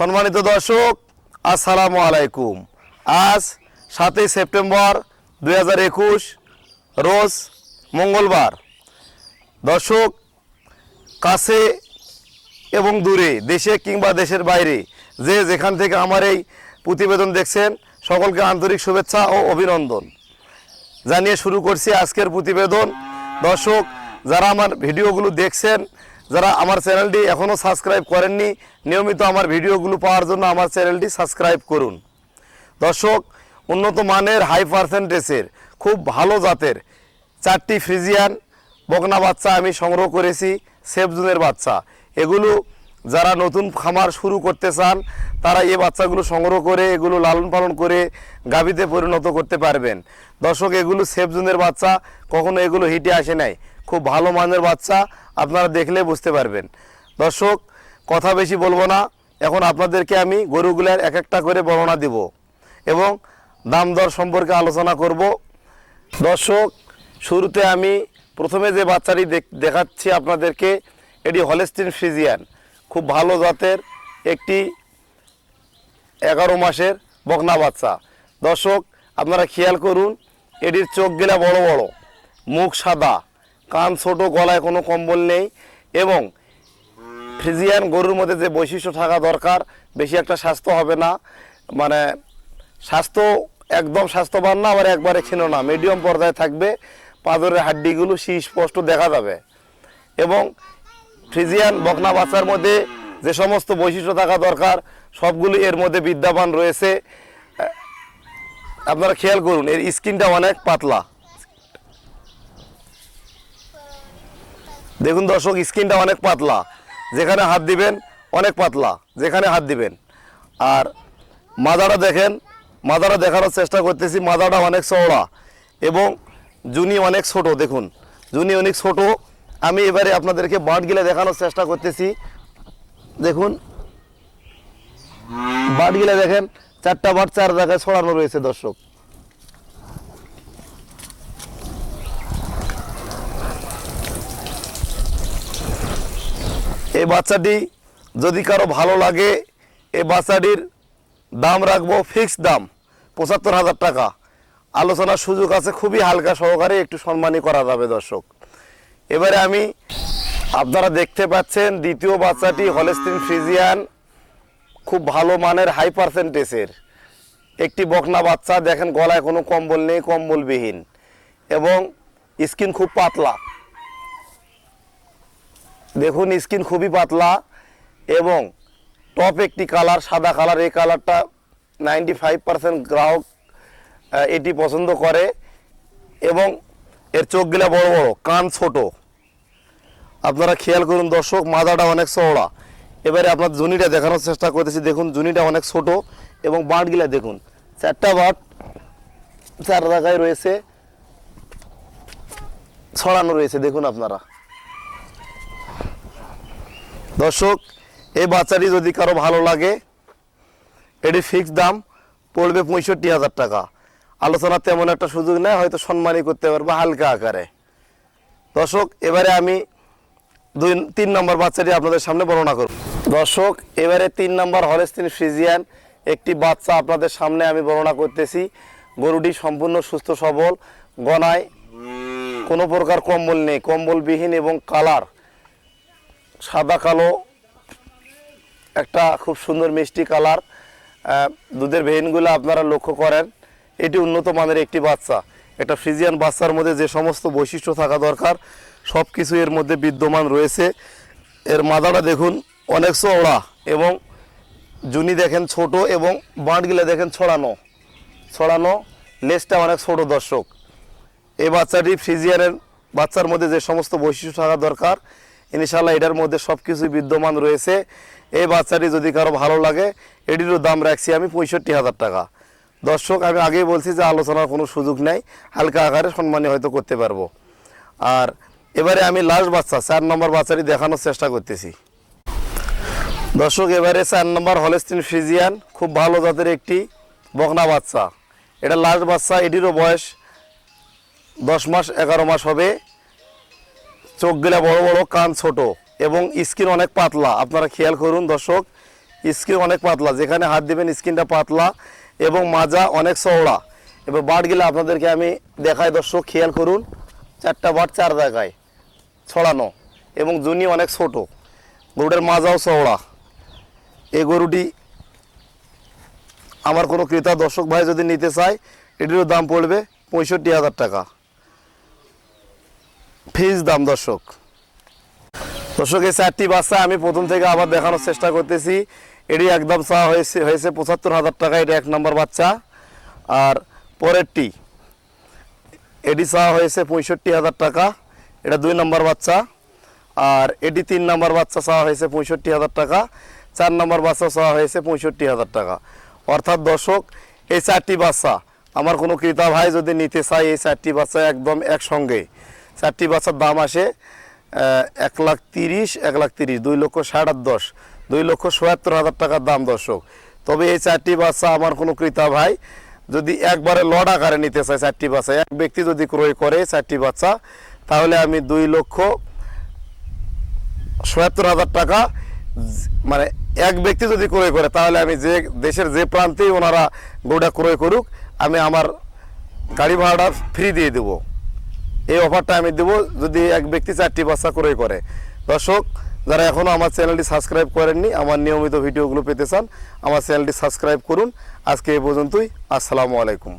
সম্মানিত দর্শক, আসসালামু আলাইকুম। আজ সাতই সেপ্টেম্বর দু হাজার একুশ, রোজ মঙ্গলবার। দর্শক, কাছে এবং দূরে, দেশে কিংবা দেশের বাইরে, যে যেখান থেকে আমার এই প্রতিবেদন দেখছেন, সকলকে আন্তরিক শুভেচ্ছা ও অভিনন্দন। জানিয়ে শুরু করছি আজকের প্রতিবেদন। দর্শক, যারা আমার ভিডিওগুলো দেখছেন যারা আমার চ্যানেলটি এখনও সাবস্ক্রাইব করেননি, নিয়মিত আমার ভিডিওগুলো পাওয়ার জন্য আমার চ্যানেলটি সাবস্ক্রাইব করুন। দর্শক, উন্নত মানের হাই পার্সেন্টেজের খুব ভালো জাতের চারটি ফ্রিজিয়ান বকনা বাচ্চা আমি সংগ্রহ করেছি, সেফজুনের বাচ্চা। এগুলো যারা নতুন খামার শুরু করতে চান, তারা এই বাচ্চাগুলো সংগ্রহ করে, এগুলো লালন পালন করে গাভীতে পরিণত করতে পারবেন। দর্শক, এগুলো সেফ জোনের বাচ্চা, কখনো এগুলো হিটে আসে নাই। খুব ভালো মানের বাচ্চা আপনারা দেখলে বুঝতে পারবেন। দর্শক, কথা বেশি বলব না। এখন আপনাদেরকে আমি গরুগুলার এক একটা করে বর্ণনা দিব এবং দাম দর সম্পর্কে আলোচনা করব। দর্শক, শুরুতে আমি প্রথমে যে বাচ্চাটি দেখ- দেখাচ্ছি আপনাদেরকে, এটি হলেস্টিন ফ্রিজিয়ান। খুব ভালো জাতের একটি এগারো মাসের বকনা বাচ্চা। দর্শক, আপনারা খেয়াল করুন, এটির চোখ গেলা বড় বড়, মুখ সাদা, কান ছোট, গলায় কোনো কম্বল নেই এবং ফ্রিজিয়ান গরুর মধ্যে যে বৈশিষ্ট্য থাকা দরকার, বেশি একটা স্বাস্থ্য হবে না। মানে স্বাস্থ্য একদম স্বাস্থ্যবান না, আবার একবারে ক্ষীণ না। মিডিয়াম পর্যায়ে থাকবে, পাদরের হাড্ডিগুলো সুস্পষ্ট দেখা যাবে। এবং ফ্রিজিয়ান, বকনা বাচ্চার মধ্যে যে সমস্ত বৈশিষ্ট্য থাকা দরকার, সবগুলি এর মধ্যে বিদ্যমান রয়েছে। আপনারা খেয়াল করুন, এর স্কিনটা অনেক পাতলা। দেখুন দর্শক, স্কিনটা অনেক পাতলা। যেখানে হাত দিবেন, অনেক পাতলা। যেখানে হাত দিবেন। আর মাদাটা দেখেন মাদাটা দেখানোর চেষ্টা করতেছি মাদাটা অনেক চওড়া এবং জুনি অনেক ছোট, দেখুন। জুনি অনেক ছোট আমি এবারে আপনাদেরকে বাঁটগুলো দেখানোর চেষ্টা করতেছি। দেখুন। বাঁটগুলো দেখেন, চারটা বাট চার জায়গায় ছড়ানো রয়েছে, দর্শক। এই বাচ্চাটি যদি কারও ভালো লাগে, এই বাচ্চাটির দাম রাখব ফিক্স দাম, পঁচাত্তর হাজার টাকা। আলোচনার সুযোগ আছে, খুবই হালকা সহকারে একটু সম্মানী করা যাবে, দর্শক। এবারে আমি আপনারা দেখতে পাচ্ছেন দ্বিতীয় বাচ্চাটি হলেস্টিন ফ্রিজিয়ান, খুব ভালো মানের হাই পার্সেন্টেজের একটি বকনা বাচ্চা, দেখেন গলায় কোনো কম্বল নেই, কম্বলবিহীন। এবং স্কিন খুব পাতলা। দেখুন, স্কিন খুবই পাতলা এবং টপ একটি কালার সাদা কালার এই কালারটা নাইনটি ফাইভ পার্সেন্ট গ্রাহক এটি পছন্দ করে। এবং এর চোখগুলা বড় বড়, কান ছোট। আপনারা খেয়াল করুন, দর্শক মাদাটা অনেক চওড়া। এবারে আপনার জুনিটা দেখানোর চেষ্টা করতেছি। দেখুন, জুনিটা অনেক ছোট এবং বাঁটগুলা দেখুন। চারটা বাট চার জায়গায় রয়েছে, ছড়ানো রয়েছে, দেখুন আপনারা। দর্শক, এই বাচ্চাটি যদি কারও ভালো লাগে, এটি ফিক্সড দাম, পড়বে পঁয়ষট্টি হাজার টাকা। আলোচনা তেমন একটা সুযোগ নেই, হয়তো সম্মানই করতে পারব হালকা আকারে। দর্শক, এবারে আমি দুই, তিন নম্বর বাচ্চাটি আপনাদের সামনে বর্ণনা করব। দর্শক, এবারে তিন নম্বর হলেস্তিন ফ্রিজিয়ান একটি বাচ্চা আপনাদের সামনে আমি বর্ণনা করতেছি। গরুটি সম্পূর্ণ সুস্থ, সবল, গনায় কোনো প্রকার কম্বল নেই। কম্বলবিহীন এবং কালার সাদা, কালো, একটা খুব সুন্দর মিষ্টি কালার। দুধের ভেইনগুলো আপনারা লক্ষ্য করেন। এটি উন্নত মানের একটি বাচ্চা। একটা ফ্রিজিয়ান বাচ্চার মধ্যে যে সমস্ত বৈশিষ্ট্য থাকা দরকার সব কিছু এর মধ্যে বিদ্যমান রয়েছে। এর মাদাটা দেখুন, অনেক চওড়া এবং জুনি দেখেন ছোট এবং বাঁটগুলো দেখেন ছড়ানো। ছড়ানো লেজটা অনেক ছোট দর্শক। এই বাচ্চাটি ফ্রিজিয়ানের বাচ্চার মধ্যে যে সমস্ত বৈশিষ্ট্য থাকা দরকার ইনশাল্লাহ এটার মধ্যে সব কিছুই বিদ্যমান রয়েছে। এই বাচ্চাটি যদি কারও ভালো লাগে, এটিরও দাম রাখছি আমি পঁয়ষট্টি হাজার টাকা। দর্শক, আমি আগেই বলছি যে আলোচনার কোনো সুযোগ নেই, হালকা আকারে সম্মানী হয়তো করতে পারব। আর এবারে আমি লাস্ট বাচ্চা, চার নম্বর বাচ্চাটি দেখানোর চেষ্টা করতেছি। দর্শক, এবারে চার নম্বর হলেস্টিন ফ্রিজিয়ান, খুব ভালো জাতের একটি বকনা বাচ্চা। এটা লাস্ট বাচ্চা, এটিরও বয়স দশ মাস, এগারো মাস হবে। চোখগুলা বড় বড়, কান ছোট এবং স্কিন অনেক পাতলা। আপনারা খেয়াল করুন দর্শক স্কিন অনেক পাতলা। যেখানে হাত দিবেন স্কিনটা পাতলা। এবং মাজা অনেক চওড়া। এবার বাটগুলো আপনাদেরকে আমি দেখাই, দর্শক, খেয়াল করুন, চারটা বাট চার জায়গায় ছড়ানো এবং জুনি অনেক ছোট। গরুটার মাজাও চওড়া। এই গরুটি আমার কোনো ক্রেতা, দর্শক ভাই যদি নিতে চায়, এটিরও দাম পড়বে পঁয়ষট্টি হাজার টাকা। ফিজ দাম, দর্শক। দর্শক, এই চারটি বাচ্চা আমি প্রথম থেকে আবার দেখানোর চেষ্টা করতেছি। এটি একদম চা হয়েছে হয়েছে পঁচাত্তর হাজার টাকা, এটা এক নম্বর বাচ্চা। আর পরেরটি, এটি চা হয়েছে পঁয়ষট্টি হাজার টাকা, এটা দুই নম্বর বাচ্চা। আর এটি তিন নম্বর বাচ্চা চাওয়া হয়েছে পঁয়ষট্টি হাজার টাকা, চার নম্বর বাচ্চা চাওয়া হয়েছে পঁয়ষট্টি হাজার টাকা। অর্থাৎ দর্শক, এই চারটি বাচ্চা, আমার কোনো ক্রেতা ভাই যদি নিতে চায়, এই চারটি বাচ্চা একদম একসঙ্গে। চারটি বাচ্চার দাম আসে এক লাখ তিরিশ, এক লাখ তিরিশ, দুই লক্ষ ষাট আর দশ। দুই লক্ষ সোয়াত্তর হাজার টাকার দাম, দর্শক। তবে এই চারটি বাচ্চা আমার কোনো ক্রেতা ভাই যদি একবারে লড আকারে নিতে চায় চারটি বাচ্চা, এক ব্যক্তি যদি ক্রয় করে চারটি বাচ্চা, তাহলে আমি দুই লক্ষ সত্তর হাজার টাকা মানে এক ব্যক্তি যদি ক্রয় করে, তাহলে আমি যে দেশের যে প্রান্তেই ওনারা গরুটা ক্রয় করুক, আমি আমার গাড়ি ভাড়াটা ফ্রি দিয়ে দেবো। এই অফারটা আমি দেবো যদি এক ব্যক্তি চারটি বাচ্চা ক্রয় করে। দর্শক যারা এখনও আমার চ্যানেলটি সাবস্ক্রাইব করেননি, আমার নিয়মিত ভিডিওগুলো পেতে চান, আমার চ্যানেলটি সাবস্ক্রাইব করুন। আজকে এ পর্যন্তই, আসসালামু আলাইকুম।